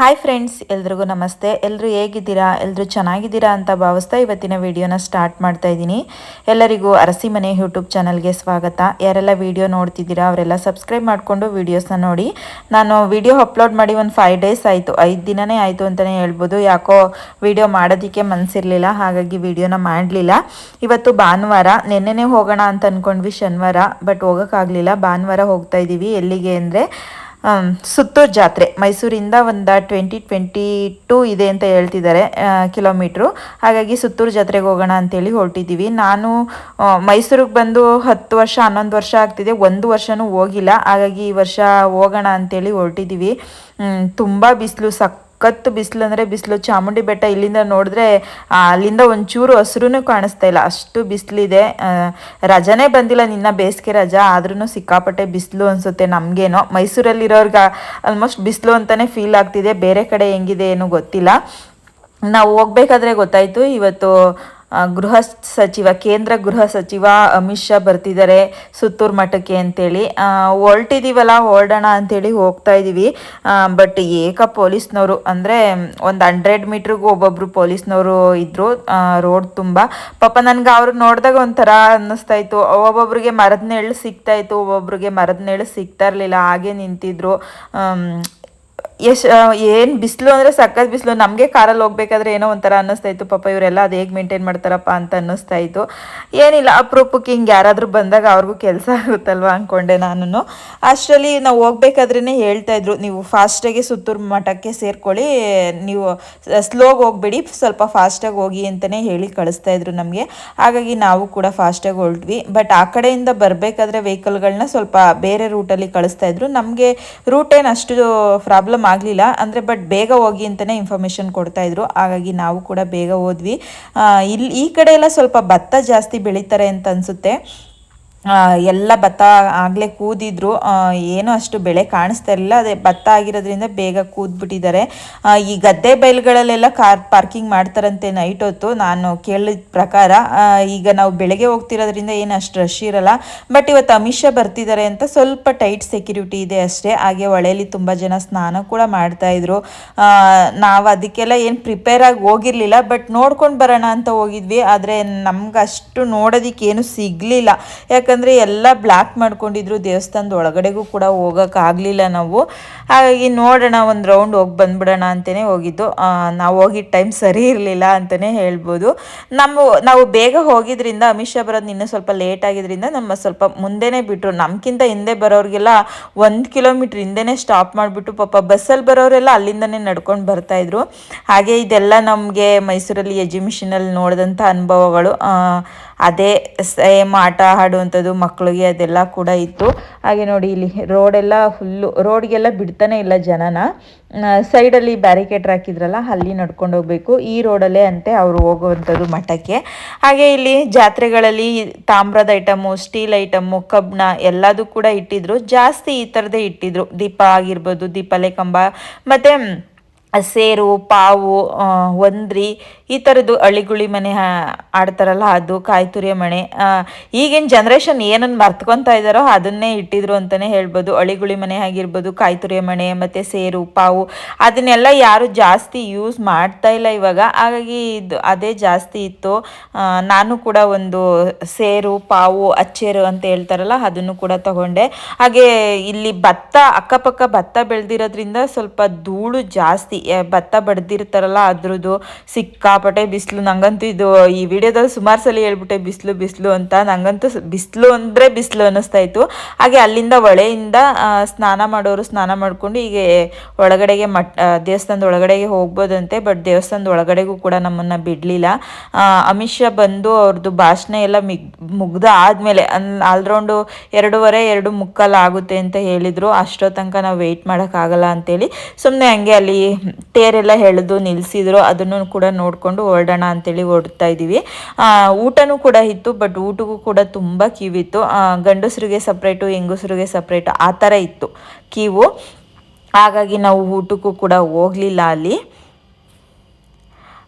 Hi friends ಎಲ್ರಿಗೂ ನಮಸ್ತೆ. ಎಲ್ಲರೂ ಹೇಗಿದ್ದೀರಾ? ಎಲ್ಲರೂ ಚೆನ್ನಾಗಿದ್ದೀರಾ ಅಂತ ಭಾವಿಸ್ತಾ ಇವತ್ತಿನ ವಿಡಿಯೋನ ಸ್ಟಾರ್ಟ್ ಮಾಡ್ತಾ ಇದ್ದೀನಿ. ಎಲ್ಲರಿಗೂ ಅರಸಿ ಮನೆ ಯೂಟ್ಯೂಬ್ ಚಾನಲ್ಗೆ ಸ್ವಾಗತ. ಯಾರೆಲ್ಲ ವಿಡಿಯೋ ನೋಡ್ತಿದ್ದೀರಾ, ಅವರೆಲ್ಲ ಸಬ್ಸ್ಕ್ರೈಬ್ ಮಾಡಿಕೊಂಡು ವೀಡಿಯೋಸ್ನ ನೋಡಿ. ನಾನು ವಿಡಿಯೋ ಅಪ್ಲೋಡ್ ಮಾಡಿ ಒಂದು ಫೈವ್ ಡೇಸ್ ಆಯಿತು. ಐದು ದಿನನೇ ಆಯಿತು ಅಂತಲೇ ಹೇಳ್ಬೋದು. ಯಾಕೋ ವಿಡಿಯೋ ಮಾಡೋದಕ್ಕೆ ಮನಸ್ಸಿರಲಿಲ್ಲ ಹಾಗಾಗಿ ವಿಡಿಯೋನ ಮಾಡಲಿಲ್ಲ. ಇವತ್ತು ಭಾನುವಾರ, ನಿನ್ನೆನೇ ಹೋಗೋಣ ಅಂತ ಅಂದ್ಕೊಂಡ್ವಿ ಶನಿವಾರ ಬಟ್ ಹೋಗೋಕ್ಕಾಗಲಿಲ್ಲ. ಭಾನುವಾರ ಹೋಗ್ತಾ ಇದ್ದೀವಿ ಎಲ್ಲಿಗೆ ಅಂದರೆ ಸುತ್ತೂರು ಜಾತ್ರೆ. ಮೈಸೂರಿಂದ ಒಂದು ಟ್ವೆಂಟಿ ಟ್ವೆಂಟಿ ಟೂ ಇದೆ ಅಂತ ಹೇಳ್ತಿದ್ದಾರೆ ಕಿಲೋಮೀಟ್ರು. ಹಾಗಾಗಿ ಸುತ್ತೂರು ಜಾತ್ರೆಗೆ ಹೋಗೋಣ ಅಂತೇಳಿ ಹೊರಟಿದ್ದೀವಿ ನಾನು ಮೈಸೂರಿಗೆ ಬಂದು ಹತ್ತು ವರ್ಷ, ಹನ್ನೊಂದು ವರ್ಷ ಆಗ್ತಿದೆ. ಒಂದು ವರ್ಷವೂ ಹೋಗಿಲ್ಲ. ಹಾಗಾಗಿ ಈ ವರ್ಷ ಹೋಗೋಣ ಅಂತೇಳಿ ಹೊರಟಿದ್ದೀವಿ ತುಂಬ ಬಿಸಿಲು ಸಕ್ ಕತ್ತು ಬಿಸಿಲು ಅಂದರೆ ಬಿಸಿಲು, ಚಾಮುಂಡಿ ಬೆಟ್ಟ ಇಲ್ಲಿಂದ ನೋಡಿದ್ರೆ ಅಲ್ಲಿಂದ ಒಂಚೂರು ಹಸಿರೂ ಕಾಣಿಸ್ತಾ ಇಲ್ಲ. ಅಷ್ಟು ಬಿಸಿಲಿದೆ. ರಜನೇ ಬಂದಿಲ್ಲ ನಿನ್ನ ಬೇಸಿಗೆ ರಜಾ ಆದ್ರೂ ಸಿಕ್ಕಾಪಟ್ಟೆ ಬಿಸಿಲು ಅನಿಸುತ್ತೆ ನಮಗೇನೋ. ಮೈಸೂರಲ್ಲಿರೋರ್ಗೆ ಆಲ್ಮೋಸ್ಟ್ ಬಿಸಿಲು ಅಂತಲೇ ಫೀಲ್ ಆಗ್ತಿದೆ. ಬೇರೆ ಕಡೆ ಹೆಂಗಿದೆ ಏನು ಗೊತ್ತಿಲ್ಲ. ನಾವು ಹೋಗ್ಬೇಕಾದ್ರೆ ಗೊತ್ತಾಯಿತು, ಇವತ್ತು ಗೃಹ ಸಚಿವ, ಕೇಂದ್ರ ಗೃಹ ಸಚಿವ ಅಮಿತ್ ಶಾ ಬರ್ತಿದ್ದಾರೆ ಸುತ್ತೂರು ಮಠಕ್ಕೆ ಅಂತೇಳಿ. ಹೊರಟಿದ್ದೀವಲ್ಲ ಹೊರಡೋಣ ಅಂತೇಳಿ ಹೋಗ್ತಾ ಇದ್ದೀವಿ ಬಟ್ ಏಕ ಪೊಲೀಸ್ನವರು ಅಂದರೆ ಒಂದು ಹಂಡ್ರೆಡ್ ಮೀಟ್ರಿಗೂ ಒಬ್ಬೊಬ್ಬರು ಪೊಲೀಸ್ನವರು ಇದ್ದರು ರೋಡ್ ತುಂಬ. ಪಾಪ ನನಗೆ ಅವ್ರು ನೋಡಿದಾಗ ಒಂಥರ ಅನ್ನಿಸ್ತಾ ಇತ್ತು. ಒಬ್ಬೊಬ್ರಿಗೆ ಮರದ ನೆರಳು ಸಿಗ್ತಾ ಇತ್ತು, ಒಬ್ಬೊಬ್ರಿಗೆ ಮರದ ನೆರಳು ಸಿಗ್ತಾ ಇರಲಿಲ್ಲ, ಹಾಗೆ ನಿಂತಿದ್ರು. ಎಸ್ ಏನು ಬಿಸಿಲು ಅಂದರೆ ಸಕ್ಕತ್ ಬಿಸಿಲು. ನಮಗೆ ಕಾರಲ್ಲಿ ಹೋಗ್ಬೇಕಾದ್ರೆ ಏನೋ ಒಂಥರ ಅನ್ನಿಸ್ತಾ ಇತ್ತು. ಪಾಪ ಇವರೆಲ್ಲ ಅದು ಹೇಗೆ ಮೇಂಟೈನ್ ಮಾಡ್ತಾರಪ್ಪ ಅಂತ ಅನ್ನಿಸ್ತಾ ಇತ್ತು. ಏನಿಲ್ಲ ಅಪರೂಪಕ್ಕೆ ಹಿಂಗೆ ಯಾರಾದರೂ ಬಂದಾಗ ಅವ್ರಿಗೂ ಕೆಲಸ ಆಗುತ್ತಲ್ವ ಅಂದ್ಕೊಂಡೆ ನಾನು ಅಷ್ಟರಲ್ಲಿ ನಾವು ಹೋಗ್ಬೇಕಾದ್ರೇ ಹೇಳ್ತಾ ಇದ್ರು, ನೀವು ಫಾಸ್ಟಾಗಿ ಸುತ್ತೂರು ಮಠಕ್ಕೆ ಸೇರ್ಕೊಳ್ಳಿ, ನೀವು ಸ್ಲೋಗಿ ಹೋಗ್ಬೇಡಿ, ಸ್ವಲ್ಪ ಫಾಸ್ಟಾಗಿ ಹೋಗಿ ಅಂತಲೇ ಹೇಳಿ ಕಳಿಸ್ತಾ ಇದ್ರು ನಮಗೆ. ಹಾಗಾಗಿ ನಾವು ಕೂಡ ಫಾಸ್ಟಾಗಿ ಹೊರಟ್ವಿ. ಬಟ್ ಆ ಕಡೆಯಿಂದ ಬರಬೇಕಾದ್ರೆ ವೆಹಿಕಲ್ಗಳನ್ನ ಸ್ವಲ್ಪ ಬೇರೆ ರೂಟಲ್ಲಿ ಕಳಿಸ್ತಾ ಇದ್ರು. ನಮಗೆ ಏನು ಅಷ್ಟು ಪ್ರಾಬ್ಲಮ್ ಆಗಲಿಲ್ಲ. ಅಂದರೆ ಬಟ್ ಬೇಗ ಹೋಗಿ ಅಂತಲೇ ಇನ್ಫಾರ್ಮೇಷನ್ ಕೊಡ್ತಾಯಿದ್ರು ಹಾಗಾಗಿ ನಾವು ಕೂಡ ಬೇಗ ಹೋದ್ವಿ. ಇಲ್ಲಿ ಈ ಕಡೆ ಎಲ್ಲ ಸ್ವಲ್ಪ ಭತ್ತ ಜಾಸ್ತಿ ಬೆಳೀತಾರೆ ಅಂತ ಅನಿಸುತ್ತೆ. ಎಲ್ಲ ಭತ್ತ ಆಗಲೇ ಕೂದಿದ್ರು. ಏನೂ ಅಷ್ಟು ಬೆಳೆ ಕಾಣಿಸ್ತಾ ಇರಲಿಲ್ಲ. ಅದೇ ಭತ್ತ ಆಗಿರೋದ್ರಿಂದ ಬೇಗ ಕೂದ್ಬಿಟ್ಟಿದ್ದಾರೆ. ಈ ಗದ್ದೆ ಬಯಲುಗಳಲ್ಲೆಲ್ಲ ಕಾರ್ ಪಾರ್ಕಿಂಗ್ ಮಾಡ್ತಾರಂತೆ ನೈಟ್ ಹೊತ್ತು. ನಾನು ಕೇಳಿದ ಪ್ರಕಾರ ಈಗ ನಾವು ಬೆಳಗ್ಗೆ ಹೋಗ್ತಿರೋದ್ರಿಂದ ಏನು ಅಷ್ಟು ರಶ್ ಇರಲ್ಲ. ಬಟ್ ಇವತ್ತು ಅಮಿತ್ ಶಾ ಬರ್ತಿದ್ದಾರೆ ಅಂತ ಸ್ವಲ್ಪ ಟೈಟ್ ಸೆಕ್ಯೂರಿಟಿ ಇದೆ ಅಷ್ಟೇ. ಹಾಗೆ ಹೊಳೆಯಲ್ಲಿ ತುಂಬ ಜನ ಸ್ನಾನ ಕೂಡ ಮಾಡ್ತಾಯಿದ್ರು ನಾವು ಅದಕ್ಕೆಲ್ಲ ಏನು ಪ್ರಿಪೇರ್ ಆಗಿ ಹೋಗಿರಲಿಲ್ಲ. ಬಟ್ ನೋಡ್ಕೊಂಡು ಬರೋಣ ಅಂತ ಹೋಗಿದ್ವಿ. ಆದರೆ ನಮ್ಗೆ ಅಷ್ಟು ನೋಡೋದಕ್ಕೆ ಏನು ಸಿಗಲಿಲ್ಲ. ಯಾಕಂದರೆ ಯಾಕಂದರೆ ಎಲ್ಲ ಬ್ಲ್ಯಾಕ್ ಮಾಡ್ಕೊಂಡಿದ್ರು ದೇವಸ್ಥಾನದ ಒಳಗಡೆಗೂ ಕೂಡ ಹೋಗೋಕ್ಕಾಗಲಿಲ್ಲ ನಾವು. ಹಾಗಾಗಿ ನೋಡೋಣ, ಒಂದು ರೌಂಡ್ ಹೋಗಿ ಬಂದ್ಬಿಡೋಣ ಅಂತಲೇ ಹೋಗಿದ್ದು. ನಾವು ಹೋಗಿದ್ದ ಟೈಮ್ ಸರಿ ಇರಲಿಲ್ಲ ಅಂತಲೇ ಹೇಳ್ಬೋದು. ನಮ್ಮ ನಾವು ಬೇಗ ಹೋಗಿದ್ರಿಂದ, ಅಮಿತ್ ಶಾ ಬರೋದು ಇನ್ನೂ ಸ್ವಲ್ಪ ಲೇಟ್ ಆಗಿದ್ರಿಂದ, ನಮ್ಮ ಸ್ವಲ್ಪ ಮುಂದೆನೇ ಬಿಟ್ಟರು ನಮಗಿಂತ ಹಿಂದೆ ಬರೋರಿಗೆಲ್ಲ ಒಂದು ಕಿಲೋಮೀಟ್ರ್ ಹಿಂದೆನೇ ಸ್ಟಾಪ್ ಮಾಡಿಬಿಟ್ಟು, ಪಾಪ ಬಸ್ಸಲ್ಲಿ ಬರೋರೆಲ್ಲ ಅಲ್ಲಿಂದನೇ ನಡ್ಕೊಂಡು ಬರ್ತಾಯಿದ್ರು ಹಾಗೆ ಇದೆಲ್ಲ ನಮಗೆ ಮೈಸೂರಲ್ಲಿ ಎಜುಮಿಷನಲ್ಲಿ ನೋಡಿದಂಥ ಅನುಭವಗಳು. ಅದೇ ಸೇಮ್ ಆಟ ಆಡುವಂಥದ್ದು ಮಕ್ಕಳಿಗೆ ಅದೆಲ್ಲ ಕೂಡ ಇತ್ತು. ಹಾಗೆ ನೋಡಿ ಇಲ್ಲಿ ರೋಡೆಲ್ಲ ಫುಲ್ಲು ರೋಡ್ಗೆಲ್ಲ ಬಿಡ್ತಾನೆ ಇಲ್ಲ ಜನನ. ಸೈಡಲ್ಲಿ ಬ್ಯಾರಿಕೇಡ್ ಹಾಕಿದ್ರಲ್ಲ, ಅಲ್ಲಿ ನಡ್ಕೊಂಡು ಹೋಗ್ಬೇಕು. ಈ ರೋಡಲ್ಲೇ ಅಂತೆ ಅವರು ಹೋಗುವಂಥದ್ದು ಮಠಕ್ಕೆ. ಹಾಗೆ ಇಲ್ಲಿ ಜಾತ್ರೆಗಳಲ್ಲಿ ತಾಮ್ರದ ಐಟಮು, ಸ್ಟೀಲ್ ಐಟಮು, ಕಬ್ಬಣ ಎಲ್ಲದೂ ಕೂಡ ಇಟ್ಟಿದ್ರು. ಜಾಸ್ತಿ ಈ ಥರದೇ ಇಟ್ಟಿದ್ರು. ದೀಪ ಆಗಿರ್ಬೋದು, ದೀಪಲೆ ಕಂಬ. ಮತ್ತು ಸೇರು, ಪಾವು ಒಂದ್ರಿ, ಈ ಥರದ್ದು ಅಳಿಗುಳಿ ಮನೆ ಆಡ್ತಾರಲ್ಲ, ಅದು ಕಾಯ್ತುರಿಯ ಮನೆ. ಈಗಿನ ಜನ್ರೇಷನ್ ಏನನ್ನು ಮರ್ತ್ಕೊತಾ ಇದ್ದಾರೋ ಅದನ್ನೇ ಇಟ್ಟಿದ್ರು ಅಂತಲೇ ಹೇಳ್ಬೋದು. ಅಳಿಗುಳಿ ಮನೆ ಆಗಿರ್ಬೋದು, ಕಾಯ್ತುರಿಯ ಮನೆ, ಮತ್ತು ಸೇರು, ಪಾವು, ಅದನ್ನೆಲ್ಲ ಯಾರು ಜಾಸ್ತಿ ಯೂಸ್ ಮಾಡ್ತಾ ಇಲ್ಲ ಇವಾಗ. ಹಾಗಾಗಿ ಇದು ಅದೇ ಜಾಸ್ತಿ ಇತ್ತು. ನಾನು ಕೂಡ ಒಂದು ಸೇರು, ಪಾವು, ಅಚ್ಚೇರು ಅಂತ ಹೇಳ್ತಾರಲ್ಲ, ಅದನ್ನು ಕೂಡ ತಗೊಂಡೆ. ಹಾಗೆ ಇಲ್ಲಿ ಭತ್ತ, ಅಕ್ಕಪಕ್ಕ ಭತ್ತ ಬೆಳೆದಿರೋದ್ರಿಂದ ಸ್ವಲ್ಪ ಧೂಳು ಜಾಸ್ತಿ. ಭತ್ತ ಬಡ್ದಿರ್ತಾರಲ್ಲ, ಅದ್ರದ್ದು ಸಿಕ್ಕಾಪಟ್ಟೆ ಬಿಸಿಲು. ನಂಗಂತೂ ಇದು ಈ ವಿಡಿಯೋದಲ್ಲಿ ಸುಮಾರು ಸಲ ಹೇಳ್ಬಿಟ್ಟೆ, ಬಿಸಿಲು ಬಿಸಿಲು ಅಂತ. ನಂಗಂತೂ ಬಿಸಿಲು ಅಂದರೆ ಬಿಸಿಲು ಅನ್ನಿಸ್ತಾ ಇತ್ತು. ಹಾಗೆ ಅಲ್ಲಿಂದ ಹೊಳೆಯಿಂದ ಸ್ನಾನ ಮಾಡೋರು ಸ್ನಾನ ಮಾಡಿಕೊಂಡು ಹೀಗೆ ಒಳಗಡೆಗೆ ಮಟ್ ದೇವಸ್ಥಾನದ ಒಳಗಡೆಗೆ ಹೋಗ್ಬೋದಂತೆ, ಬಟ್ ದೇವಸ್ಥಾನದ ಒಳಗಡೆಗೂ ಕೂಡ ನಮ್ಮನ್ನು ಬಿಡಲಿಲ್ಲ. ಅಮಿತ್ ಶಾ ಬಂದು ಅವ್ರದ್ದು ಭಾಷಣ ಎಲ್ಲ ಮಿಗ್, ಮುಗ್ದ ಆದಮೇಲೆ ಆಲ್ರೌಂಡು ಎರಡೂವರೆ, ಎರಡು ಮುಕ್ಕಲ್ ಆಗುತ್ತೆ ಅಂತ ಹೇಳಿದರು. ಅಷ್ಟೋ ತನಕ ನಾವು ವೆಯ್ಟ್ ಮಾಡೋಕ್ಕಾಗಲ್ಲ ಅಂತೇಳಿ ಸುಮ್ಮನೆ ಹಂಗೆ ಅಲ್ಲಿ ಟೇರೆಲ್ಲ ಎಳೆದು ನಿಲ್ಲಿಸಿದ್ರು, ಅದನ್ನು ಕೂಡ ನೋಡಿಕೊಂಡು ಹೊರಡೋಣ ಅಂತೇಳಿ ಹೊರಡ್ತಾ ಇದ್ದೀವಿ. ಊಟನೂ ಕೂಡ ಇತ್ತು, ಬಟ್ ಊಟಕ್ಕೂ ಕೂಡ ತುಂಬ ಕಿವಿತ್ತು. ಗಂಡಸರಿಗೆ ಸಪ್ರೇಟು ಹೆಂಗಸರಿಗೆ ಸಪ್ರೇಟು ಆ ಥರ ಇತ್ತು ಕೀವು. ಹಾಗಾಗಿ ನಾವು ಊಟಕ್ಕೂ ಕೂಡ ಹೋಗಲಿಲ್ಲ ಅಲ್ಲಿ.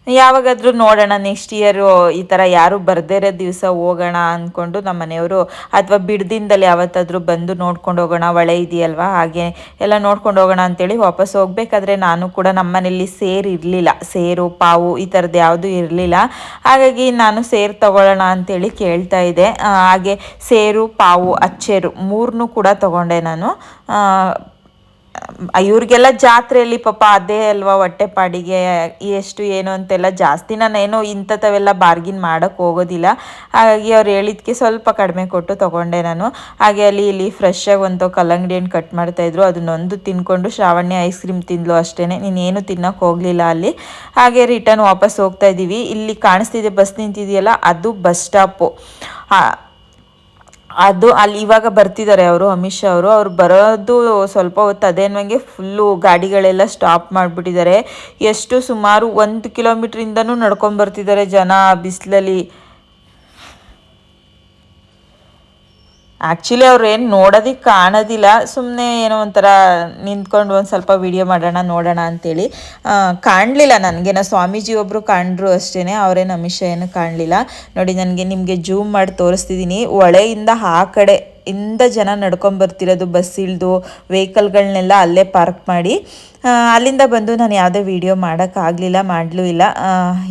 ಯಾವಾಗಾದರೂ ನೋಡೋಣ ನೆಕ್ಸ್ಟ್ ಇಯರು ಈ ಥರ ಯಾರು ಬರ್ದೇ ಇರೋ ದಿವಸ ಹೋಗೋಣ ಅಂದ್ಕೊಂಡು ನಮ್ಮ ಮನೆಯವರು ಅಥವಾ ಬಿಡ್ದಿಂದಲ್ಲಿ ಯಾವತ್ತಾದರೂ ಬಂದು ನೋಡ್ಕೊಂಡು ಹೋಗೋಣ, ಒಳೆ ಇದೆಯಲ್ವಾ? ಹಾಗೆ ಎಲ್ಲ ನೋಡ್ಕೊಂಡು ಹೋಗೋಣ ಅಂತೇಳಿ ವಾಪಸ್ ಹೋಗಬೇಕಾದ್ರೆ ನಾನು ಕೂಡ ನಮ್ಮ ಮನೇಲಿ ಸೇರು ಇರಲಿಲ್ಲ. ಸೇರು, ಪಾವು ಈ ಥರದ್ದು ಯಾವುದೂ ಇರಲಿಲ್ಲ. ಹಾಗಾಗಿ ನಾನು ಸೇರು ತಗೊಳ್ಳೋಣ ಅಂತೇಳಿ ಕೇಳ್ತಾ ಇದ್ದೆ. ಹಾಗೆ ಸೇರು, ಪಾವು, ಅಚ್ಚೇರು ಮೂರನ್ನೂ ಕೂಡ ತಗೊಂಡೆ ನಾನು. ಇವ್ರಿಗೆಲ್ಲ ಜಾತ್ರೆಯಲ್ಲಿ ಪಾಪ ಅದೇ ಅಲ್ವಾ ಹೊಟ್ಟೆ ಪಾಡಿಗೆ ಎಷ್ಟು ಏನು ಅಂತೆಲ್ಲ ಜಾಸ್ತಿ ನಾನೇನು ಇಂಥವೆಲ್ಲ ಬಾರ್ಗಿನ್ ಮಾಡೋಕ್ಕೆ ಹೋಗೋದಿಲ್ಲ. ಹಾಗಾಗಿ ಅವ್ರು ಹೇಳಿದ್ಕೆ ಸ್ವಲ್ಪ ಕಡಿಮೆ ಕೊಟ್ಟು ತೊಗೊಂಡೆ ನಾನು. ಹಾಗೆ ಅಲ್ಲಿ ಇಲ್ಲಿ ಫ್ರೆಶ್ ಒಂದು ಕಲ್ಲಂಗಡಿ ಹಣ್ಣು ಕಟ್ ಮಾಡ್ತಾಯಿದ್ರು ಅದನ್ನೊಂದು ತಿನ್ಕೊಂಡು ಶ್ರಾವಣ್ಯ ಐಸ್ ಕ್ರೀಮ್ ತಿಂದ್ಲು ಅಷ್ಟೇ ನೀನೇನು ತಿನ್ನೋಕೆ ಹೋಗಲಿಲ್ಲ ಅಲ್ಲಿ. ಹಾಗೆ ರಿಟರ್ನ್ ವಾಪಸ್ ಹೋಗ್ತಾ ಇದ್ದೀವಿ ಇಲ್ಲಿ ಕಾಣಿಸ್ತಿದೆ, ಬಸ್ ನಿಂತಿದೆಯಲ್ಲ, ಅದು ಬಸ್ ಸ್ಟಾಪು ಅದು ಅಲ್ಲಿ ಇವಾಗ ಬರ್ತಿದ್ದಾರೆ ಅವರು, ಅಮಿತ್ ಶಾ ಅವರು. ಅವ್ರು ಬರೋದು ಸ್ವಲ್ಪ ಹೊತ್ತು ಅದೇನಂಗೆ ಫುಲ್ಲು ಗಾಡಿಗಳೆಲ್ಲ ಸ್ಟಾಪ್ ಮಾಡಿಬಿಟ್ಟಿದ್ದಾರೆ. ಎಷ್ಟು ಸುಮಾರು ಒಂದು ಕಿಲೋಮೀಟ್ರಿಂದನೂ ನಡ್ಕೊಂಡು ಬರ್ತಿದ್ದಾರೆ ಜನ ಬಿಸಿಲಲ್ಲಿ. ಆ್ಯಕ್ಚುಲಿ ಅವ್ರೇನು ನೋಡೋದಕ್ಕೆ ಕಾಣೋದಿಲ್ಲ. ಸುಮ್ಮನೆ ಏನೋ ಒಂಥರ ನಿಂತ್ಕೊಂಡು ಒಂದು ಸ್ವಲ್ಪ ವಿಡಿಯೋ ಮಾಡೋಣ, ನೋಡೋಣ ಅಂತೇಳಿ. ಕಾಣಲಿಲ್ಲ ನನಗೇನೋ ಸ್ವಾಮೀಜಿ ಒಬ್ಬರು ಕಾಣರು ಅಷ್ಟೇ ಅವರೇನು ಅಮಿಷ ಏನು ಕಾಣಲಿಲ್ಲ. ನೋಡಿ, ನನಗೆ ನಿಮಗೆ ಜೂಮ್ ಮಾಡಿ ತೋರಿಸ್ತಿದ್ದೀನಿ ಒಳೆಯಿಂದ ಆ ಕಡೆ ಇಂದ ಜನ ನಡ್ಕೊಂಬರ್ತಿರೋದು ಬಸ್ ಇಳಿದು ವೆಹಿಕಲ್ಗಳನ್ನೆಲ್ಲ ಅಲ್ಲೇ ಪಾರ್ಕ್ ಮಾಡಿ. ಅಲ್ಲಿಂದ ಬಂದು ನಾನು ಯಾವುದೇ ವೀಡಿಯೋ ಮಾಡೋಕ್ಕಾಗಲಿಲ್ಲ ಮಾಡಲೂ ಇಲ್ಲ.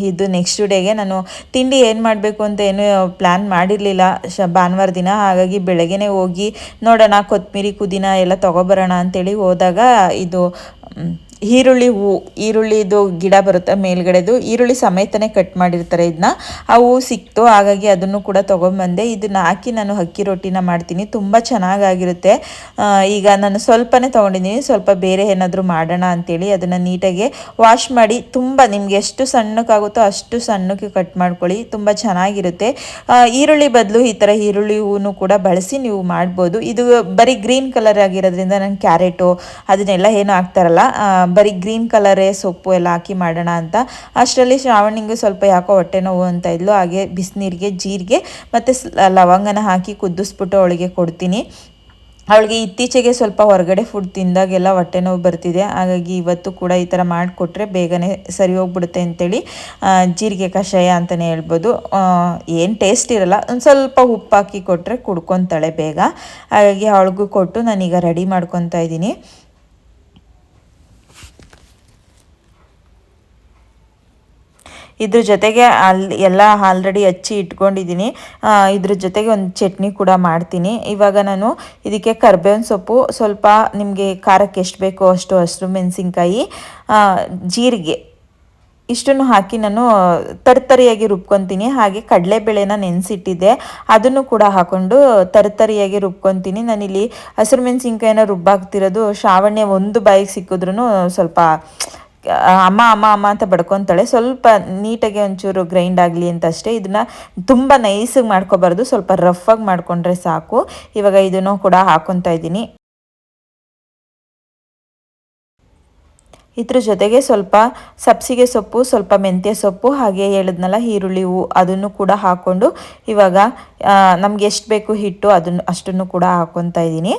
ಇದು ನೆಕ್ಸ್ಟ್ ಡೇಗೆ ನಾನು ತಿಂಡಿ ಏನು ಮಾಡಬೇಕು ಅಂತ ಏನು ಪ್ಲ್ಯಾನ್ ಮಾಡಿರಲಿಲ್ಲ. ಶ, ಭಾನುವಾರ ದಿನ, ಹಾಗಾಗಿ ಬೆಳಗ್ಗೆನೇ ಹೋಗಿ ನೋಡೋಣ ಕೊತ್ತಂಬರಿ ಪುದೀನ ಎಲ್ಲ ತೊಗೊಬರೋಣ ಅಂತೇಳಿ ಹೋದಾಗ ಇದು ಈರುಳ್ಳಿ ಹೂ, ಈರುಳ್ಳಿದು ಗಿಡ ಬರುತ್ತೆ ಮೇಲ್ಗಡೆದು, ಈರುಳ್ಳಿ ಸಮೇತನೇ ಕಟ್ ಮಾಡಿರ್ತಾರೆ ಇದನ್ನ ಆ ಹೂ ಸಿಕ್ತು, ಹಾಗಾಗಿ ಅದನ್ನು ಕೂಡ ತೊಗೊಂಬಂದೆ ಇದನ್ನ ಹಾಕಿ ನಾನು ಅಕ್ಕಿ ರೊಟ್ಟಿನ ಮಾಡ್ತೀನಿ, ತುಂಬ ಚೆನ್ನಾಗಾಗಿರುತ್ತೆ. ಈಗ ನಾನು ಸ್ವಲ್ಪನೇ ತೊಗೊಂಡಿದ್ದೀನಿ, ಸ್ವಲ್ಪ ಬೇರೆ ಏನಾದರೂ ಮಾಡೋಣ ಅಂತೇಳಿ ಅದನ್ನು ನೀಟಾಗಿ ವಾಶ್ ಮಾಡಿ, ತುಂಬ ನಿಮ್ಗೆ ಎಷ್ಟು ಸಣ್ಣಕ್ಕಾಗುತ್ತೋ ಅಷ್ಟು ಸಣ್ಣಕ್ಕೆ ಕಟ್ ಮಾಡ್ಕೊಳ್ಳಿ, ತುಂಬ ಚೆನ್ನಾಗಿರುತ್ತೆ. ಈರುಳ್ಳಿ ಬದಲು ಈ ಥರ ಈರುಳ್ಳಿ ಹೂನು ಕೂಡ ಬಳಸಿ ನೀವು ಮಾಡ್ಬೋದು. ಇದು ಬರೀ ಗ್ರೀನ್ ಕಲರ್ ಆಗಿರೋದ್ರಿಂದ ನಾನು ಕ್ಯಾರೆಟು, ಅದನ್ನೆಲ್ಲ ಏನು ಹಾಕ್ತಾರಲ್ಲ ಬರೀ ಗ್ರೀನ್ ಕಲರೇ ಸೊಪ್ಪು ಎಲ್ಲ ಹಾಕಿ ಮಾಡೋಣ ಅಂತ. ಅಷ್ಟರಲ್ಲಿ ಶ್ರಾವಣಿಗೆ ಸ್ವಲ್ಪ ಯಾಕೋ ಹೊಟ್ಟೆ ನೋವು ಅಂತ ಇದ್ಲು. ಹಾಗೆ ಬಿಸಿನೀರಿಗೆ, ಜೀರಿಗೆ ಮತ್ತು ಲವಂಗನ ಹಾಕಿ ಕುದಿಸ್ಬಿಟ್ಟು ಅವಳಿಗೆ ಕೊಡ್ತೀನಿ. ಅವಳಿಗೆ ಇತ್ತೀಚೆಗೆ ಸ್ವಲ್ಪ ಹೊರಗಡೆ ಫುಡ್ ತಿಂದಾಗೆಲ್ಲ ಹೊಟ್ಟೆ ನೋವು ಬರ್ತಿದೆ. ಹಾಗಾಗಿ ಇವತ್ತು ಕೂಡ ಈ ಥರ ಮಾಡಿಕೊಟ್ರೆ ಬೇಗನೆ ಸರಿ ಹೋಗ್ಬಿಡುತ್ತೆ ಅಂತೇಳಿ ಜೀರಿಗೆ ಕಷಾಯ ಅಂತಲೇ ಹೇಳ್ಬೋದು. ಏನು ಟೇಸ್ಟ್ ಇರಲ್ಲ. ಒಂದು ಸ್ವಲ್ಪ ಉಪ್ಪು ಹಾಕಿ ಕೊಟ್ಟರೆ ಕುಡ್ಕೊತಾಳೆ ಬೇಗ. ಹಾಗಾಗಿ ಅವಳಿಗೂ ಕೊಟ್ಟು ನಾನೀಗ ರೆಡಿ ಮಾಡ್ಕೊತಾ ಇದ್ದೀನಿ. ಇದ್ರ ಜೊತೆಗೆ ಅಲ್ಲಿ ಎಲ್ಲ ಆಲ್ರೆಡಿ ಹಚ್ಚಿ ಇಟ್ಕೊಂಡಿದ್ದೀನಿ ಇದ್ರ ಜೊತೆಗೆ ಒಂದು ಚಟ್ನಿ ಕೂಡ ಮಾಡ್ತೀನಿ. ಇವಾಗ ನಾನು ಇದಕ್ಕೆ ಕರ್ಬೇವಿನ ಸೊಪ್ಪು, ಸ್ವಲ್ಪ ನಿಮಗೆ ಖಾರಕ್ಕೆ ಎಷ್ಟು ಬೇಕೋ ಅಷ್ಟು ಹಸಿರು ಮೆಣಸಿನ್ಕಾಯಿ ಜೀರಿಗೆ. ಇಷ್ಟನ್ನು ಹಾಕಿ ನಾನು ತರ್ತರಿಯಾಗಿ ರುಬ್ಕೊತೀನಿ. ಹಾಗೆ ಕಡಲೆಬೇಳೆನ ನೆನೆಸಿಟ್ಟಿದ್ದೆ. ಅದನ್ನು ಕೂಡ ಹಾಕೊಂಡು ತರ್ತರಿಯಾಗಿ ರುಬ್ಕೊತೀನಿ. ನಾನಿಲ್ಲಿ ಹಸಿರು ಮೆಣಸಿನ್ಕಾಯಿನ ರುಬ್ಬಾಕ್ತಿರೋದು ಶ್ರಾವಣ್ಯ ಒಂದು ಬಾಯಿಗೆ ಸಿಕ್ಕಿದ್ರೂ ಸ್ವಲ್ಪ ಅಮ್ಮ ಅಮ್ಮ ಅಮ್ಮ ಅಂತ ಬಡ್ಕೊತಾಳೆ. ಸ್ವಲ್ಪ ನೀಟಾಗಿ ಒಂಚೂರು ಗ್ರೈಂಡ್ ಆಗಲಿ ಅಂತ ಅಷ್ಟೇ ಇದನ್ನ ತುಂಬ ನೈಸಾಗಿ ಮಾಡ್ಕೋಬಾರ್ದು. ಸ್ವಲ್ಪ ರಫಾಗಿ ಮಾಡ್ಕೊಂಡ್ರೆ ಸಾಕು. ಇವಾಗ ಇದನ್ನು ಕೂಡ ಹಾಕೊತಾ ಇದ್ದೀನಿ. ಇದ್ರ ಜೊತೆಗೆ ಸ್ವಲ್ಪ ಸಬ್ಸಿಗೆ ಸೊಪ್ಪು, ಸ್ವಲ್ಪ ಮೆಂತ್ಯ ಸೊಪ್ಪು, ಹಾಗೆ ಹೇಳಿದ್ನಲ್ಲ ಈರುಳ್ಳಿ ಹೂವು ಅದನ್ನು ಕೂಡ ಹಾಕ್ಕೊಂಡು ಇವಾಗ ನಮ್ಗೆ ಎಷ್ಟು ಬೇಕು ಹಿಟ್ಟು ಅದನ್ನು, ಅಷ್ಟನ್ನು ಕೂಡ ಹಾಕ್ಕೊತಾ ಇದ್ದೀನಿ.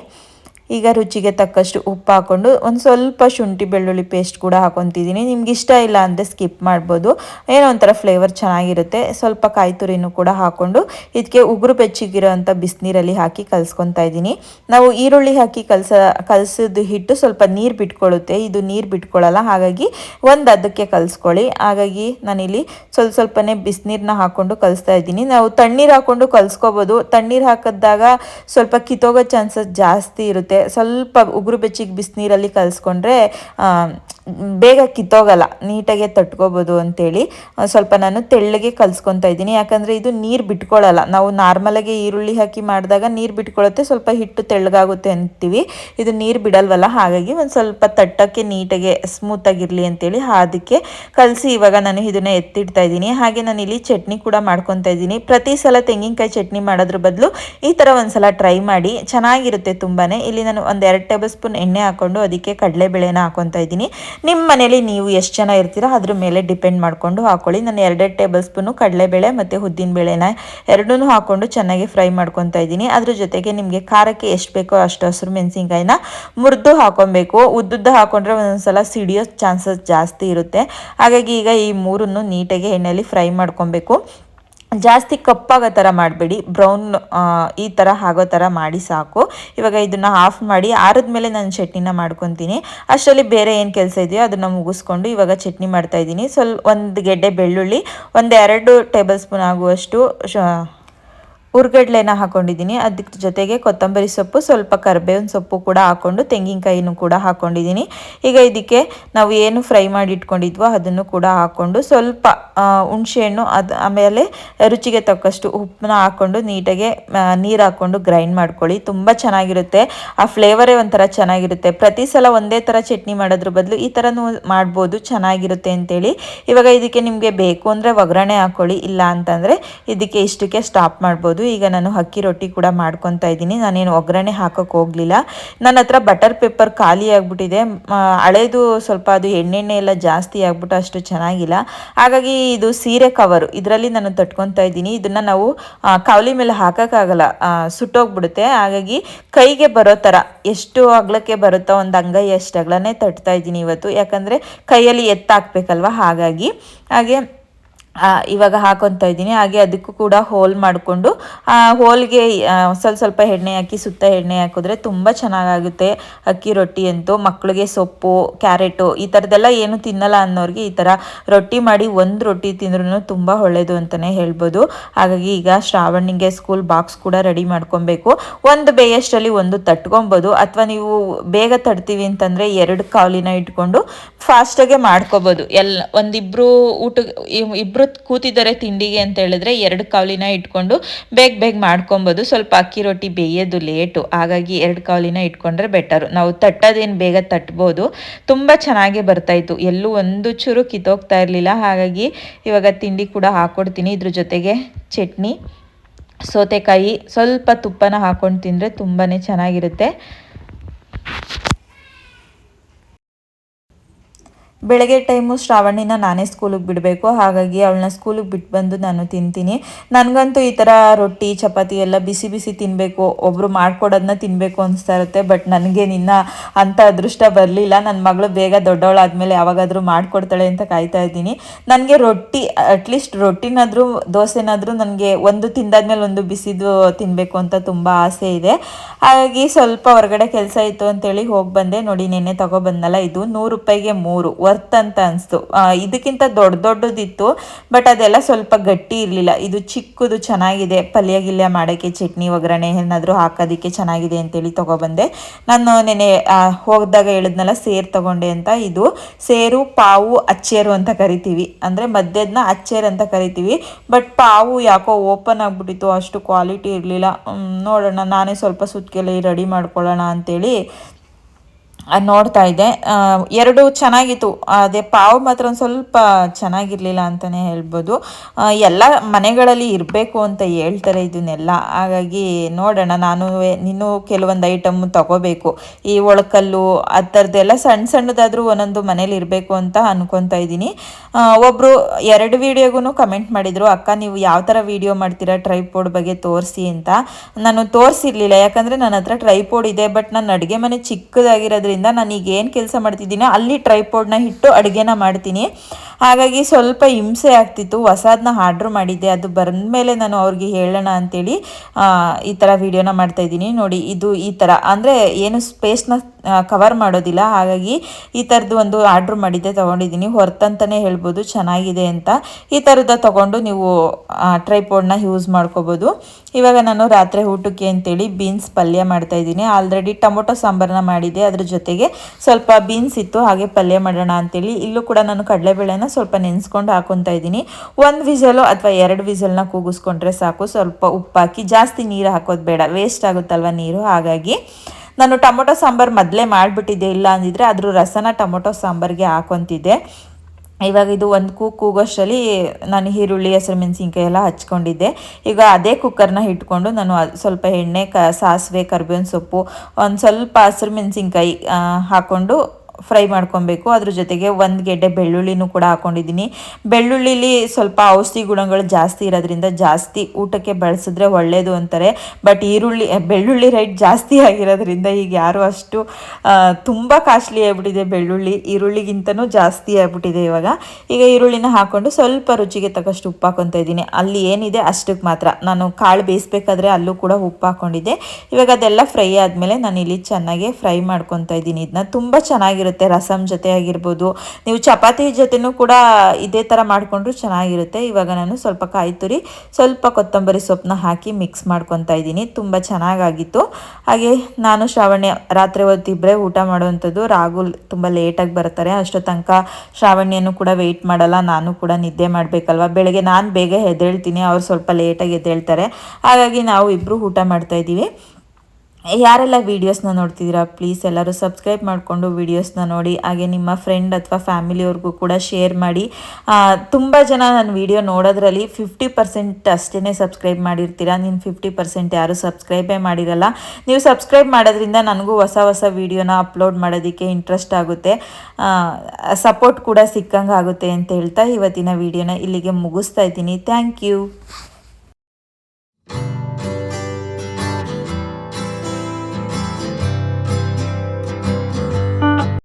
ಈಗ ರುಚಿಗೆ ತಕ್ಕಷ್ಟು ಉಪ್ಪು ಹಾಕ್ಕೊಂಡು ಒಂದು ಸ್ವಲ್ಪ ಶುಂಠಿ ಬೆಳ್ಳುಳ್ಳಿ ಪೇಸ್ಟ್ ಕೂಡ ಹಾಕೊತಿದ್ದೀನಿ. ನಿಮ್ಗೆ ಇಷ್ಟ ಇಲ್ಲ ಅಂದರೆ ಸ್ಕಿಪ್ ಮಾಡ್ಬೋದು. ಏನೋ ಒಂಥರ ಫ್ಲೇವರ್ ಚೆನ್ನಾಗಿರುತ್ತೆ. ಸ್ವಲ್ಪ ಕಾಯಿ ತುರಿನೂ ಕೂಡ ಹಾಕ್ಕೊಂಡು ಇದಕ್ಕೆ ಉಗುರು ಬೆಚ್ಚಿಗಿರೋ ಅಂಥ ಬಿಸಿನೀರಲ್ಲಿ ಹಾಕಿ ಕಲಿಸ್ಕೊತಾ ಇದ್ದೀನಿ. ನಾವು ಈರುಳ್ಳಿ ಹಾಕಿ ಕಲಸ, ಕಲಸಿದ ಹಿಟ್ಟು ಸ್ವಲ್ಪ ನೀರು ಬಿಟ್ಕೊಳ್ಳುತ್ತೆ. ಇದು ನೀರು ಬಿಟ್ಕೊಳ್ಳಲ್ಲ. ಹಾಗಾಗಿ ಒಂದು ಅದಕ್ಕೆ ಕಲಿಸ್ಕೊಳ್ಳಿ. ಹಾಗಾಗಿ ನಾನಿಲ್ಲಿ ಸ್ವಲ್ಪ ಸ್ವಲ್ಪನೇ ಬಿಸಿನೀರನ್ನ ಹಾಕ್ಕೊಂಡು ಕಲಿಸ್ತಾ ಇದ್ದೀನಿ. ನಾವು ತಣ್ಣೀರು ಹಾಕ್ಕೊಂಡು ಕಲಿಸ್ಕೋಬೋದು. ತಣ್ಣೀರು ಹಾಕಿದಾಗ ಸ್ವಲ್ಪ ಕಿತ್ತೋಗೋ ಚಾನ್ಸಸ್ ಜಾಸ್ತಿ ಇರುತ್ತೆ. ಸ್ವಲ್ಪ ಉಗುರು ಬೆಚ್ಚಿಗೆ ಬಿಸಿನೀರಲ್ಲಿ ಕಲಿಸ್ಕೊಂಡ್ರೆ ಬೇಗ ಕಿತ್ತೋಗಲ್ಲ, ನೀಟಾಗೆ ತಟ್ಕೋಬೋದು ಅಂತೇಳಿ ಸ್ವಲ್ಪ ನಾನು ತೆಳ್ಳಗೆ ಕಲಿಸ್ಕೊತಾ ಇದ್ದೀನಿ. ಯಾಕಂದರೆ ಇದು ನೀರು ಬಿಟ್ಕೊಳ್ಳಲ್ಲ ನಾವು ನಾರ್ಮಲಾಗಿ ಈರುಳ್ಳಿ ಹಾಕಿ ಮಾಡಿದಾಗ ನೀರು ಬಿಟ್ಕೊಳ್ಳುತ್ತೆ ಸ್ವಲ್ಪ ಹಿಟ್ಟು ತೆಳ್ಳಗಾಗುತ್ತೆ ಅಂತೀವಿ. ಇದು ನೀರು ಬಿಡಲ್ವಲ್ಲ, ಹಾಗಾಗಿ ಒಂದು ಸ್ವಲ್ಪ ತಟ್ಟಕ್ಕೆ ನೀಟಾಗೆ ಸ್ಮೂತಾಗಿರಲಿ ಅಂತೇಳಿ ಅದಕ್ಕೆ ಕಲಸಿ ಇವಾಗ ನಾನು ಇದನ್ನ ಎತ್ತಿಡ್ತಾ ಇದ್ದೀನಿ. ಹಾಗೆ ನಾನು ಇಲ್ಲಿ ಚಟ್ನಿ ಕೂಡ ಮಾಡ್ಕೊತಾ ಇದ್ದೀನಿ. ಪ್ರತಿ ಸಲ ತೆಂಗಿನಕಾಯಿ ಚಟ್ನಿ ಮಾಡೋದ್ರ ಬದಲು ಈ ಥರ ಒಂದ್ಸಲ ಟ್ರೈ ಮಾಡಿ. ಚೆನ್ನಾಗಿರುತ್ತೆ ತುಂಬಾ ಇಲ್ಲಿ ನಾನು ಒಂದು ಎರಡು ಟೇಬಲ್ ಸ್ಪೂನ್ ಎಣ್ಣೆ ಹಾಕ್ಕೊಂಡು ಅದಕ್ಕೆ ಕಡಲೆಬೇಳೆನ ಹಾಕೊತಾ ಇದ್ದೀನಿ. ನಿಮ್ಮ ಮನೇಲಿ ನೀವು ಎಷ್ಟು ಜನ ಇರ್ತೀರೋ ಅದ್ರ ಮೇಲೆ ಡಿಪೆಂಡ್ ಮಾಡಿಕೊಂಡು ಹಾಕೊಳ್ಳಿ. ನಾನು ಎರಡೆರಡು ಟೇಬಲ್ ಸ್ಪೂನು ಕಡಲೆಬೇಳೆ ಮತ್ತು ಉದ್ದಿನ ಬೇಳೆನ ಎರಡೂ ಹಾಕ್ಕೊಂಡು ಚೆನ್ನಾಗಿ ಫ್ರೈ ಮಾಡ್ಕೊತಾ ಇದ್ದೀನಿ. ಅದ್ರ ಜೊತೆಗೆ ನಿಮಗೆ ಖಾರಕ್ಕೆ ಎಷ್ಟು ಬೇಕೋ ಅಷ್ಟು ಹಸಿರು ಮೆಣಸಿನ್ಕಾಯಿನ ಮುರಿದು ಹಾಕೊಬೇಕು. ಉದ್ದುದ್ದ ಹಾಕೊಂಡ್ರೆ ಒಂದೊಂದ್ಸಲ ಸಿಡಿಯೋ ಚಾನ್ಸಸ್ ಜಾಸ್ತಿ ಇರುತ್ತೆ. ಹಾಗಾಗಿ ಈಗ ಈ ಮೂರನ್ನು ನೀಟಾಗಿ ಎಣ್ಣೆಯಲ್ಲಿ ಫ್ರೈ ಮಾಡ್ಕೊಬೇಕು. ಜಾಸ್ತಿ ಕಪ್ಪಾಗೋ ಥರ ಮಾಡಬೇಡಿ. ಬ್ರೌನ್ ಈ ಥರ ಆಗೋ ಥರ ಮಾಡಿ ಸಾಕು. ಇವಾಗ ಇದನ್ನು ಆಫ್ ಮಾಡಿ ಆರಿದ್ಮೇಲೆ ನಾನು ಚಟ್ನಿನ ಮಾಡ್ಕೊತೀನಿ. ಅಷ್ಟರಲ್ಲಿ ಬೇರೆ ಏನು ಕೆಲಸ ಇದೆಯೋ ಅದನ್ನು ಮುಗಿಸ್ಕೊಂಡು ಇವಾಗ ಚಟ್ನಿ ಮಾಡ್ತಾಯಿದ್ದೀನಿ ಸ್ವಲ್ಪ ಒಂದು ಗೆಡ್ಡೆ ಬೆಳ್ಳುಳ್ಳಿ ಒಂದೆರಡು ಟೇಬಲ್ ಸ್ಪೂನ್ ಆಗುವಷ್ಟು ಹುರ್ಗಡ್ಲೆನ ಹಾಕೊಂಡಿದ್ದೀನಿ. ಅದಕ್ಕೆ ಜೊತೆಗೆ ಕೊತ್ತಂಬರಿ ಸೊಪ್ಪು, ಸ್ವಲ್ಪ ಕರ್ಬೇವಿನ ಸೊಪ್ಪು ಕೂಡ ಹಾಕ್ಕೊಂಡು ತೆಂಗಿನಕಾಯಿನೂ ಕೂಡ ಹಾಕ್ಕೊಂಡಿದ್ದೀನಿ ಈಗ ಇದಕ್ಕೆ ನಾವು ಏನು ಫ್ರೈ ಮಾಡಿ ಇಟ್ಕೊಂಡಿದ್ವೋ ಅದನ್ನು ಕೂಡ ಹಾಕ್ಕೊಂಡು ಸ್ವಲ್ಪ ಹುಣಸೆಹಣ್ಣು, ಅದು, ಆಮೇಲೆ ರುಚಿಗೆ ತಕ್ಕಷ್ಟು ಉಪ್ಪನ್ನ ಹಾಕ್ಕೊಂಡು ನೀಟಾಗಿ ನೀರು ಹಾಕ್ಕೊಂಡು ಗ್ರೈಂಡ್ ಮಾಡ್ಕೊಳ್ಳಿ. ತುಂಬ ಚೆನ್ನಾಗಿರುತ್ತೆ. ಆ ಫ್ಲೇವರೇ ಒಂಥರ ಚೆನ್ನಾಗಿರುತ್ತೆ. ಪ್ರತಿ ಸಲ ಒಂದೇ ಥರ ಚಟ್ನಿ ಮಾಡೋದ್ರ ಬದಲು ಈ ಥರನೂ ಮಾಡ್ಬೋದು, ಚೆನ್ನಾಗಿರುತ್ತೆ ಅಂತೇಳಿ. ಇವಾಗ ಇದಕ್ಕೆ ನಿಮಗೆ ಬೇಕು ಅಂದರೆ ಒಗ್ಗರಣೆ ಹಾಕ್ಕೊಳ್ಳಿ ಇಲ್ಲ ಅಂತಂದರೆ ಇದಕ್ಕೆ ಇಷ್ಟಕ್ಕೆ ಸ್ಟಾಪ್ ಮಾಡ್ಬೋದು. ಈಗ ನಾನು ಅಕ್ಕಿ ರೊಟ್ಟಿ ಕೂಡ ಮಾಡ್ಕೊತಾ ಇದ್ದೀನಿ. ನಾನೇನು ಒಗ್ಗರಣೆ ಹಾಕೋಕೆ ಹೋಗಲಿಲ್ಲ. ನನ್ನ ಹತ್ರ ಬಟರ್ ಪೇಪರ್ ಖಾಲಿ ಆಗಿಬಿಟ್ಟಿದೆ. ಹಳೇದು ಸ್ವಲ್ಪ ಅದು ಎಣ್ಣೆಣ್ಣೆ ಎಲ್ಲ ಜಾಸ್ತಿ ಆಗ್ಬಿಟ್ಟು ಅಷ್ಟು ಚೆನ್ನಾಗಿಲ್ಲ. ಹಾಗಾಗಿ ಇದು ಸೀರೆ ಕವರು. ಇದರಲ್ಲಿ ನಾನು ತಟ್ಕೊತಾ ಇದ್ದೀನಿ. ಇದನ್ನು ನಾವು ಕಾವಲಿ ಮೇಲೆ ಹಾಕೋಕ್ಕಾಗಲ್ಲ. ಸುಟ್ಟೋಗ್ಬಿಡುತ್ತೆ. ಹಾಗಾಗಿ ಕೈಗೆ ಬರೋ ಥರ, ಎಷ್ಟು ಅಗ್ಲಕ್ಕೆ ಬರುತ್ತೋ ಒಂದು ಅಂಗೈ ಅಷ್ಟು ಅಗ್ಲನೇ ತಟ್ತಾ ಇದ್ದೀನಿ ಇವತ್ತು. ಯಾಕಂದರೆ ಕೈಯಲ್ಲಿ ಎತ್ತಾಕ್ಬೇಕಲ್ವ? ಹಾಗಾಗಿ. ಹಾಗೆ ಇವಾಗ ಹಾಕೊತಾ ಇದ್ದೀನಿ. ಹಾಗೆ ಅದಕ್ಕೂ ಕೂಡ ಹೋಲ್ ಮಾಡಿಕೊಂಡು, ಆ, ಹೋಲ್ಗೆ ಸ್ವಲ್ಪ ಸ್ವಲ್ಪ ಎಣ್ಣೆ ಹಾಕಿ, ಸುತ್ತ ಎಣ್ಣೆ ಹಾಕಿದ್ರೆ ತುಂಬ ಚೆನ್ನಾಗಾಗುತ್ತೆ ಅಕ್ಕಿ ರೊಟ್ಟಿ ಅಂತೂ. ಮಕ್ಕಳಿಗೆ ಸೊಪ್ಪು, ಕ್ಯಾರೆಟು ಈ ಥರದ್ದೆಲ್ಲ ಏನು ತಿನ್ನಲ್ಲ ಅನ್ನೋರಿಗೆ ಈ ಥರ ರೊಟ್ಟಿ ಮಾಡಿ ಒಂದು ರೊಟ್ಟಿ ತಿಂದ್ರೂ ತುಂಬ ಒಳ್ಳೆಯದು ಅಂತಲೇ ಹೇಳ್ಬೋದು. ಹಾಗಾಗಿ ಈಗ ಶ್ರಾವಣಿಗೆ ಸ್ಕೂಲ್ ಬಾಕ್ಸ್ ಕೂಡ ರೆಡಿ ಮಾಡ್ಕೊಬೇಕು. ಒಂದು ಬೇಯಷ್ಟರಲ್ಲಿ ಒಂದು ತಟ್ಕೊಬೋದು. ಅಥವಾ ನೀವು ಬೇಗ ತಡ್ತೀವಿ ಅಂತಂದರೆ ಎರಡು ಕಾಲಿನ ಇಟ್ಕೊಂಡು ಫಾಸ್ಟಾಗೆ ಮಾಡ್ಕೋಬೋದು. ಎಲ್ಲ ಒಂದಿಬ್ಬರು ಊಟ ಇಬ್ಬರು ಕೂತಿದ್ದಾರೆ ತಿಂಡಿಗೆ ಅಂತ ಹೇಳಿದ್ರೆ ಎರಡು ಕಾವಲಿನ ಇಟ್ಕೊಂಡು ಬೇಗ ಬೇಗ ಮಾಡ್ಕೊಬೋದು. ಸ್ವಲ್ಪ ಅಕ್ಕಿ ರೊಟ್ಟಿ ಬೇಯೋದು ಲೇಟು. ಹಾಗಾಗಿ ಎರಡು ಕಾವಲಿನ ಇಟ್ಕೊಂಡ್ರೆ ಬೆಟರು. ನಾವು ತಟ್ಟೋದೇನು ಬೇಗ ತಟ್ಬೋದು. ತುಂಬ ಚೆನ್ನಾಗೇ ಬರ್ತಾಯಿತ್ತು ಎಲ್ಲೂ ಒಂದು ಚೂರು ಕಿತ್ತೋಗ್ತಾ ಇರಲಿಲ್ಲ. ಹಾಗಾಗಿ ಇವಾಗ ತಿಂಡಿ ಕೂಡ ಹಾಕ್ಕೊಡ್ತೀನಿ ಇದ್ರ ಜೊತೆಗೆ ಚಟ್ನಿ, ಸೌತೆಕಾಯಿ, ಸ್ವಲ್ಪ ತುಪ್ಪನ ಹಾಕ್ಕೊಂಡು ತಿಂದರೆ ತುಂಬಾ ಚೆನ್ನಾಗಿರುತ್ತೆ. ಬೆಳಗ್ಗೆ ಟೈಮು ಶ್ರಾವಣಿನ ನಾನೇ ಸ್ಕೂಲಿಗೆ ಬಿಡಬೇಕು. ಹಾಗಾಗಿ ಅವಳನ್ನ ಸ್ಕೂಲಿಗೆ ಬಿಟ್ಟು ಬಂದು ನಾನು ತಿಂತೀನಿ. ನನಗಂತೂ ಈ ಥರ ರೊಟ್ಟಿ, ಚಪಾತಿ ಎಲ್ಲ ಬಿಸಿ ಬಿಸಿ ತಿನ್ನಬೇಕು ಒಬ್ಬರು ಮಾಡ್ಕೊಡೋದನ್ನ ತಿನ್ನಬೇಕು ಅನಿಸ್ತಾ ಇರುತ್ತೆ. ಬಟ್ ನನಗೆ ನಿನ್ನ ಅಂಥ ಅದೃಷ್ಟ ಬರಲಿಲ್ಲ. ನನ್ನ ಮಗಳು ಬೇಗ ದೊಡ್ಡವಳಾದಮೇಲೆ ಯಾವಾಗಾದರೂ ಮಾಡಿಕೊಡ್ತಾಳೆ ಅಂತ ಕಾಯ್ತಾ ಇದ್ದೀನಿ. ನನಗೆ ರೊಟ್ಟಿ ಅಟ್ಲೀಸ್ಟ್ ರೊಟ್ಟಿನಾದರೂ, ದೋಸೆನಾದರೂ ನನಗೆ ಒಂದು ತಿಂದಾದ್ಮೇಲೆ ಒಂದು ಬಿಸಿದು ತಿನ್ನಬೇಕು ಅಂತ ತುಂಬ ಆಸೆ ಇದೆ. ಹಾಗಾಗಿ ಸ್ವಲ್ಪ ಹೊರಗಡೆ ಕೆಲಸ ಇತ್ತು ಅಂತೇಳಿ ಹೋಗಿ ಬಂದೆ. ನೋಡಿ, ನೆನ್ನೆ ತಗೊಬಂದಲ್ಲ ಇದು. ನೂರು ರೂಪಾಯಿಗೆ ಮೂರು. ವರ್ತ್ ಅಂತ ಅನಿಸ್ತು. ಇದಕ್ಕಿಂತ ದೊಡ್ಡ ದೊಡ್ಡದಿತ್ತು ಬಟ್ ಅದೆಲ್ಲ ಸ್ವಲ್ಪ ಗಟ್ಟಿ ಇರಲಿಲ್ಲ. ಇದು ಚಿಕ್ಕದು ಚೆನ್ನಾಗಿದೆ ಪಲ್ಯ ಗಿಲ್ಯ ಮಾಡೋಕ್ಕೆ ಚಟ್ನಿ ಒಗ್ಗರಣೆ ಏನಾದರೂ ಹಾಕೋದಕ್ಕೆ ಚೆನ್ನಾಗಿದೆ ಅಂತೇಳಿ ತೊಗೊಬಂದೆ. ನಾನು ನೆನೆ ಹೋಗಿದಾಗ ಹೇಳಿದ್ನಲ್ಲ, ಸೇರು ತಗೊಂಡೆ ಅಂತ, ಇದು ಸೇರು ಪಾವು ಅಚ್ಚೇರು ಅಂತ ಕರಿತೀವಿ. ಅಂದರೆ ಮಧ್ಯದನ್ನ ಅಚ್ಚೇರು ಅಂತ ಕರಿತೀವಿ ಬಟ್ ಪಾವು ಯಾಕೋ ಓಪನ್ ಆಗಿಬಿಟ್ಟಿತ್ತು, ಅಷ್ಟು ಕ್ವಾಲಿಟಿ ಇರಲಿಲ್ಲ. ನೋಡೋಣ, ನಾನೇ ಸ್ವಲ್ಪ ಸುತ್ತಕೆಲ್ಲ ರೆಡಿ ಮಾಡ್ಕೊಳ್ಳೋಣ ಅಂತೇಳಿ ನೋಡ್ತಾ ಇದ್ದೆ. ಎರಡು ಚೆನ್ನಾಗಿತ್ತು. ಅದೇ ಪಾವ್ ಮಾತ್ರ ಒಂದು ಸ್ವಲ್ಪ ಚೆನ್ನಾಗಿರಲಿಲ್ಲ ಅಂತಲೇ ಹೇಳ್ಬೋದು. ಎಲ್ಲ ಮನೆಗಳಲ್ಲಿ ಇರಬೇಕು ಅಂತ ಹೇಳ್ತಾರೆ ಇದನ್ನೆಲ್ಲ. ಹಾಗಾಗಿ ನೋಡೋಣ, ನಾನು ನೀನು ಕೆಲವೊಂದು ಐಟಮ್ ತಗೋಬೇಕು. ಈ ಒಳಕಲ್ಲು ಆ ಥರದ್ದೆಲ್ಲ ಸಣ್ಣ ಸಣ್ಣದಾದರೂ ಒಂದೊಂದು ಮನೇಲಿ ಇರಬೇಕು ಅಂತ ಅನ್ಕೊತಾ ಇದ್ದೀನಿ. ಒಬ್ಬರು ಎರಡು ವೀಡಿಯೋಗೂ ಕಮೆಂಟ್ ಮಾಡಿದರು, ಅಕ್ಕ, ನೀವು ಯಾವ ಥರ ವಿಡಿಯೋ ಮಾಡ್ತೀರಾ? ಟ್ರೈಪೋಡ್ ಬಗ್ಗೆ ತೋರಿಸಿ ಅಂತ. ನಾನು ತೋರಿಸಿರ್ಲಿಲ್ಲ. ಯಾಕಂದರೆ ನನ್ನ ಹತ್ರ ಟ್ರೈಪೋಡ್ ಇದೆ, ಬಟ್ ನಾನು ಅಡುಗೆ ಮನೆ ಚಿಕ್ಕದಾಗಿರೋದ್ರಿಂದ ನಾನು ಈಗ ಏನು ಕೆಲಸ ಮಾಡ್ತಿದ್ದೀನೋ ಅಲ್ಲಿ ಟ್ರೈಪೋಡ್ನ ಇಟ್ಟು ಅಡುಗೆನ ಮಾಡ್ತೀನಿ. ಹಾಗಾಗಿ ಸ್ವಲ್ಪ ಹಿಂಸೆ ಆಗ್ತಿತ್ತು. ಹೊಸದನ್ನ ಆರ್ಡ್ರ್ ಮಾಡಿದ್ದೆ. ಅದು ಬಂದಮೇಲೆ ನಾನು ಅವ್ರಿಗೆ ಹೇಳೋಣ ಅಂತೇಳಿ ಈ ಥರ ಮಾಡ್ತಾ ಮಾಡ್ತಾಯಿದ್ದೀನಿ ನೋಡಿ, ಇದು ಈ ಥರ ಅಂದರೆ ಏನು ಸ್ಪೇಸ್ನ ಕವರ್ ಮಾಡೋದಿಲ್ಲ. ಹಾಗಾಗಿ ಈ ಥರದ್ದು ಒಂದು ಆರ್ಡ್ರ್ ಮಾಡಿದ್ದೆ, ತೊಗೊಂಡಿದ್ದೀನಿ. ಹೊರತಂತಲೇ ಹೇಳ್ಬೋದು, ಚೆನ್ನಾಗಿದೆ ಅಂತ. ಈ ಥರದ ತೊಗೊಂಡು ನೀವು ಟ್ರೈಪೋಡ್ನ ಯೂಸ್ ಮಾಡ್ಕೋಬೋದು. ಇವಾಗ ನಾನು ರಾತ್ರಿ ಊಟಕ್ಕೆ ಅಂತೇಳಿ ಬೀನ್ಸ್ ಪಲ್ಯ ಮಾಡ್ತಾ ಇದ್ದೀನಿ. ಆಲ್ರೆಡಿ ಟೊಮೊಟೊ ಸಾಂಬಾರನ್ನ ಮಾಡಿದ್ದೆ. ಅದ್ರ ಜೊತೆಗೆ ಸ್ವಲ್ಪ ಬೀನ್ಸ್ ಇತ್ತು. ಹಾಗೆ ಪಲ್ಯ ಮಾಡೋಣ ಅಂತೇಳಿ. ಇಲ್ಲೂ ಕೂಡ ನಾನು ಕಡಲೆಬೇಳೆನ ಸ್ವಲ್ಪ ನೆನೆಸ್ಕೊಂಡು ಹಾಕೊತಾ ಇದ್ದೀನಿ. ಒಂದು ವಿಸಲು ಅಥವಾ ಎರಡು ವಿಸಲ್ನ ಕೂಗಿಸ್ಕೊಂಡ್ರೆ ಸಾಕು. ಸ್ವಲ್ಪ ಉಪ್ಪಾಕಿ ಜಾಸ್ತಿ ನೀರು ಹಾಕೋದು ಬೇಡ. ವೇಸ್ಟ್ ಆಗುತ್ತಲ್ವ ನೀರು? ಹಾಗಾಗಿ ನಾನು ಟೊಮೊಟೊ ಸಾಂಬಾರು ಮೊದಲೇ ಮಾಡಿಬಿಟ್ಟಿದ್ದೆ. ಇಲ್ಲ ಅಂದಿದ್ರೆ ಅದ್ರ ರಸನ ಟೊಮೊಟೊ ಸಾಂಬಾರಿಗೆ ಹಾಕೊತಿದ್ದೆ. ಇವಾಗ ಇದು ಒಂದು ಕೂಗು ಕೂಗೋಷ್ಟರಲ್ಲಿ ನಾನು ಈರುಳ್ಳಿ, ಹೆಸರು ಮೆಣಸಿನ್ಕಾಯಿ ಎಲ್ಲ ಹಚ್ಕೊಂಡಿದ್ದೆ. ಈಗ ಅದೇ ಕುಕ್ಕರ್ನ ಇಟ್ಕೊಂಡು ನಾನು ಸ್ವಲ್ಪ ಎಣ್ಣೆ, ಕ ಸಾಸಿವೆ, ಕರ್ಬೇವಿನ ಸೊಪ್ಪು, ಒಂದು ಸ್ವಲ್ಪ ಹಸಿರು ಮೆಣಸಿನ್ಕಾಯಿ ಹಾಕ್ಕೊಂಡು ಫ್ರೈ ಮಾಡ್ಕೊಬೇಕು. ಅದ್ರ ಜೊತೆಗೆ ಒಂದು ಗೆಡ್ಡೆ ಬೆಳ್ಳುಳ್ಳಿನೂ ಕೂಡ ಹಾಕೊಂಡಿದ್ದೀನಿ. ಬೆಳ್ಳುಳ್ಳಿಲಿ ಸ್ವಲ್ಪ ಔಷಧಿ ಗುಣಗಳು ಜಾಸ್ತಿ ಇರೋದ್ರಿಂದ ಜಾಸ್ತಿ ಊಟಕ್ಕೆ ಬಳಸಿದ್ರೆ ಒಳ್ಳೆಯದು ಅಂತಾರೆ. ಬಟ್ ಈರುಳ್ಳಿ ಬೆಳ್ಳುಳ್ಳಿ ರೇಟ್ ಜಾಸ್ತಿ ಆಗಿರೋದ್ರಿಂದ ಈಗ ಯಾರು ಅಷ್ಟು ತುಂಬ ಕಾಸ್ಟ್ಲಿ ಆಗಿಬಿಟ್ಟಿದೆ ಬೆಳ್ಳುಳ್ಳಿ. ಈರುಳ್ಳಿಗಿಂತನೂ ಜಾಸ್ತಿ ಆಗ್ಬಿಟ್ಟಿದೆ ಇವಾಗ. ಈಗ ಈರುಳ್ಳಿನ ಹಾಕೊಂಡು ಸ್ವಲ್ಪ ರುಚಿಗೆ ತಕ್ಕಷ್ಟು ಉಪ್ಪು ಹಾಕೊತಾ ಇದ್ದೀನಿ. ಅಲ್ಲಿ ಏನಿದೆ ಅಷ್ಟಕ್ಕೆ ಮಾತ್ರ. ನಾನು ಕಾಳು ಬೇಯಿಸ್ಬೇಕಾದ್ರೆ ಅಲ್ಲೂ ಕೂಡ ಉಪ್ಪು ಹಾಕೊಂಡಿದ್ದೆ. ಇವಾಗ ಅದೆಲ್ಲ ಫ್ರೈ ಆದಮೇಲೆ ನಾನು ಇಲ್ಲಿ ಚೆನ್ನಾಗಿ ಫ್ರೈ ಮಾಡ್ಕೊತಾ ಇದ್ದೀನಿ. ಇದನ್ನ ತುಂಬ ಚೆನ್ನಾಗಿರುತ್ತೆ. ರಸಮ್ ಜೊತೆ ಆಗಿರ್ಬೋದು. ನೀವು ಚಪಾತಿ ಜೊತೆನೂ ಕೂಡ ಇದೇ ಥರ ಮಾಡಿಕೊಂಡ್ರು ಚೆನ್ನಾಗಿರುತ್ತೆ. ಇವಾಗ ನಾನು ಸ್ವಲ್ಪ ಕಾಯಿ ತುರಿ, ಸ್ವಲ್ಪ ಕೊತ್ತಂಬರಿ ಸೊಪ್ಪನ್ನ ಹಾಕಿ ಮಿಕ್ಸ್ ಮಾಡ್ಕೊತಾ ಇದ್ದೀನಿ. ತುಂಬ ಚೆನ್ನಾಗಾಗಿತ್ತು. ಹಾಗೆ ನಾನು ಶ್ರಾವಣ್ಯ, ರಾತ್ರಿ ಹೊತ್ತಿಬ್ಬರೇ ಊಟ ಮಾಡುವಂಥದ್ದು. ರಾಗುಲ್ ತುಂಬ ಲೇಟಾಗಿ ಬರ್ತಾರೆ. ಅಷ್ಟೋ ತನಕ ಶ್ರಾವಣ್ಯನೂ ಕೂಡ ವೆಯ್ಟ್ ಮಾಡಲ್ಲ. ನಾನು ಕೂಡ ನಿದ್ದೆ ಮಾಡಬೇಕಲ್ವ? ಬೆಳಗ್ಗೆ ನಾನು ಬೇಗ ಎದ್ದೇಳ್ತೀನಿ ಅವ್ರು ಸ್ವಲ್ಪ ಲೇಟಾಗಿ ಎದ್ದೇಳ್ತಾರೆ. ಹಾಗಾಗಿ ನಾವು ಇಬ್ಬರು ಊಟ ಮಾಡ್ತಾ ಇದ್ದೀವಿ. ಯಾರೆಲ್ಲ ವೀಡಿಯೋಸ್ನ ನೋಡ್ತಿದ್ದೀರಾ ಪ್ಲೀಸ್ ಎಲ್ಲರೂ ಸಬ್ಸ್ಕ್ರೈಬ್ ಮಾಡಿಕೊಂಡು ವೀಡಿಯೋಸ್ನ ನೋಡಿ, ಹಾಗೆ ನಿಮ್ಮ ಫ್ರೆಂಡ್ ಅಥವಾ ಫ್ಯಾಮಿಲಿಯವ್ರಿಗೂ ಕೂಡ ಶೇರ್ ಮಾಡಿ. ತುಂಬ ಜನ ನನ್ನ ವೀಡಿಯೋ ನೋಡೋದ್ರಲ್ಲಿ ಫಿಫ್ಟಿ ಪರ್ಸೆಂಟ್ ಅಷ್ಟೇ ಸಬ್ಸ್ಕ್ರೈಬ್ ಮಾಡಿರ್ತೀರಾ, ನೀನು ಫಿಫ್ಟಿ ಪರ್ಸೆಂಟ್ ಯಾರೂ ಸಬ್ಸ್ಕ್ರೈಬೇ ಮಾಡಿರಲ್ಲ. ನೀವು ಸಬ್ಸ್ಕ್ರೈಬ್ ಮಾಡೋದ್ರಿಂದ ನನಗೂ ಹೊಸ ಹೊಸ ವೀಡಿಯೋನ ಅಪ್ಲೋಡ್ ಮಾಡೋದಕ್ಕೆ ಇಂಟ್ರೆಸ್ಟ್ ಆಗುತ್ತೆ. ಸಪೋರ್ಟ್ ಕೂಡ ಸಿಕ್ಕಂಗೆ ಆಗುತ್ತೆ ಅಂತ ಹೇಳ್ತಾ ಇವತ್ತಿನ ವೀಡಿಯೋನ ಇಲ್ಲಿಗೆ ಮುಗಿಸ್ತಾ ಇದ್ದೀನಿ. Thank you